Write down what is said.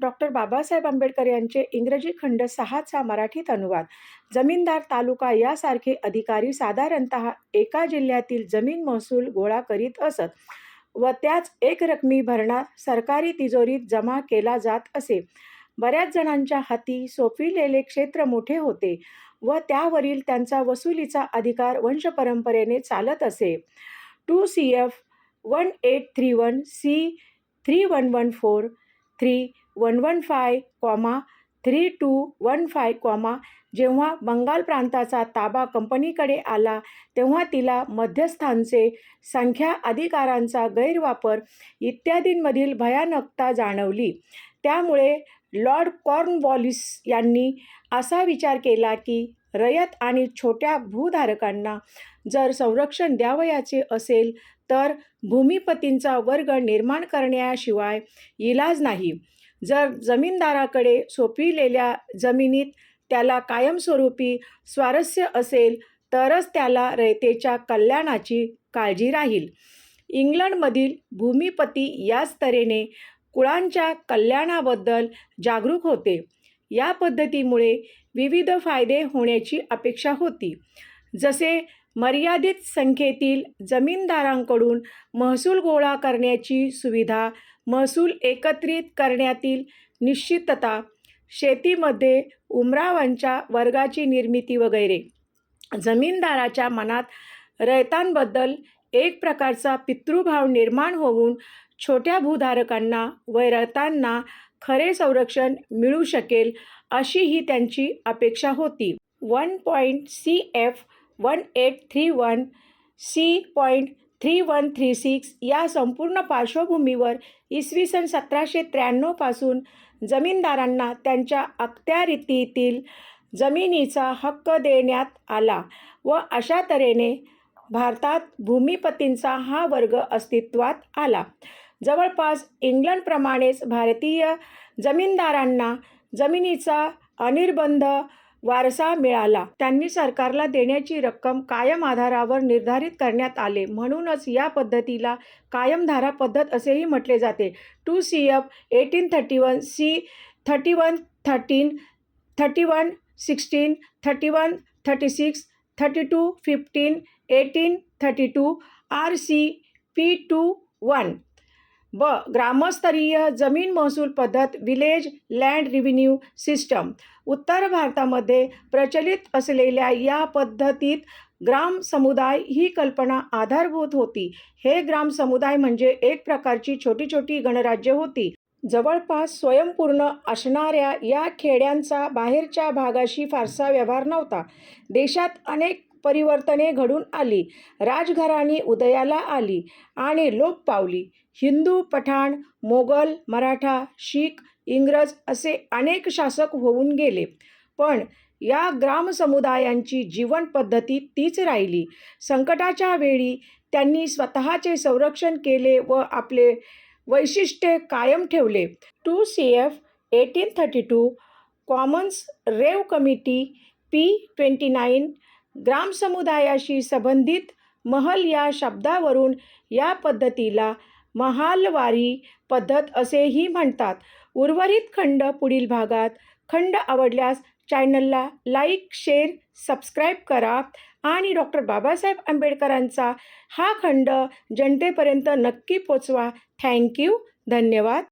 Doctor Babasaheb Ambedkar यांचे इंग्रजी खंड सहाचा मराठीत अनुवाद. जमीनदार तालुका यासारखे अधिकारी साधारणत एका जिल्ह्यातील जमीन महसूल गोळा करीत असत व त्याच एक रकमी भरणा सरकारी तिजोरीत जमा केला जात असे. बऱ्याच जणांच्या हाती सोपविलेले क्षेत्र मोठे होते व त्यावरील त्यांचा वसुलीचा अधिकार वंशपरंपरेने चालत असे. Two C F one eight three one C three one one four three one one five comma three two one five comma जेव्हा बंगाल प्रांताचा ताबा कंपनीकडे आला तेव्हा तिला मध्यस्थांचे संख्या अधिकारांचा गैरवापर इत्यादींमधील भयानकता जाणवली. त्यामुळे लॉर्ड कॉर्नवॉलिस यांनी असा विचार केला की रयत आणि छोट्या भूधारकांना जर संरक्षण द्यावयाचे असेल तर भूमिपतींचा वर्ग निर्माण करण्याशिवाय इलाज नाही. जर जमीनदाराकडे सोपिलेल्या जमिनीत त्याला कायमस्वरूपी स्वारस्य असेल तरच त्याला रयतेच्या कल्याणाची काळजी राहील. इंग्लंडमधील भूमिपती याच तऱ्हेने कुळांच्या कल्याणाबद्दल जागरूक होते. या पद्धतीमुळे विविध फायदे होण्याची अपेक्षा होती. जसे मर्यादित संख्येतील जमीनदारांकडून महसूल गोळा करण्याची सुविधा महसूल एकत्रित करण्यातील निश्चितता शेतीमध्ये उमरावांच्या वर्गाची निर्मिती वगैरे. जमीनदाराच्या मनात रयतांबद्दल एक प्रकारचा पितृभाव निर्माण होऊन छोट्या भूधारकांना व रयतांना खरे संरक्षण मिळू शकेल अशी ही त्यांची अपेक्षा होती. One point C F one eight three one C point three one three six या संपूर्ण पार्श्वभूमीवर इसवी सन सतराशे त्र्याण्णवपासून जमीनदारांना त्यांच्या अखत्यारीतील जमिनीचा हक्क देण्यात आला व अशा तऱ्हेने भारतात भूमिपतींचा हा वर्ग अस्तित्वात आला. जवळपास इंग्लंडप्रमाणेच भारतीय जमीनदारांना जमिनीचा अनिर्बंध वारसा मिळाला. त्यांनी सरकारला देण्याची रक्कम कायम आधारावर निर्धारित करण्यात आले. म्हणूनच या पद्धतीला कायमधारा पद्धत असेही म्हटले जाते. Two C F eighteen thirty one C thirty one thirteen thirty one sixteen thirty one thirty six thirty two fifteen eighteen thirty two R C P two one. ब. ग्रामस्तरीय जमीन महसूल पद्धत विलेज लँड रिव्हेन्यू सिस्टम. उत्तर भारतामध्ये प्रचलित असलेल्या या पद्धतीत ग्राम समुदाय ही कल्पना आधारभूत होती. हे ग्राम समुदाय म्हणजे एक प्रकारची छोटी छोटी गणराज्य होती. जवळपास स्वयंपूर्ण असणाऱ्या या खेड्यांचा बाहेरच्या भागाशी फारसा व्यवहार नव्हता. देशात अनेक परिवर्तने घडून आली. राजघराणी उदयाला आली आणि लोप पावली. हिंदू पठाण मोगल मराठा शीख इंग्रज असे अनेक शासक होऊन गेले. पण या ग्रामसमुदायांची जीवन पद्धती तीच राहिली. संकटाच्या वेळी त्यांनी स्वतःचे संरक्षण केले व आपले वैशिष्ट्ये कायम ठेवले. Two C F eighteen thirty two commons rev committee P twenty nine ग्रामसमुदायाशी संबंधित महल या शब्दावरून या पद्धतीला महालवारी पद्धत असेही म्हणतात. उर्वरित खंड पुढील भागात. खंड आवडल्यास चॅनलला लाईक शेअर सबस्क्राईब करा आणि डॉक्टर बाबासाहेब आंबेडकरांचा हा खंड जनतेपर्यंत नक्की पोचवा. थँक्यू धन्यवाद.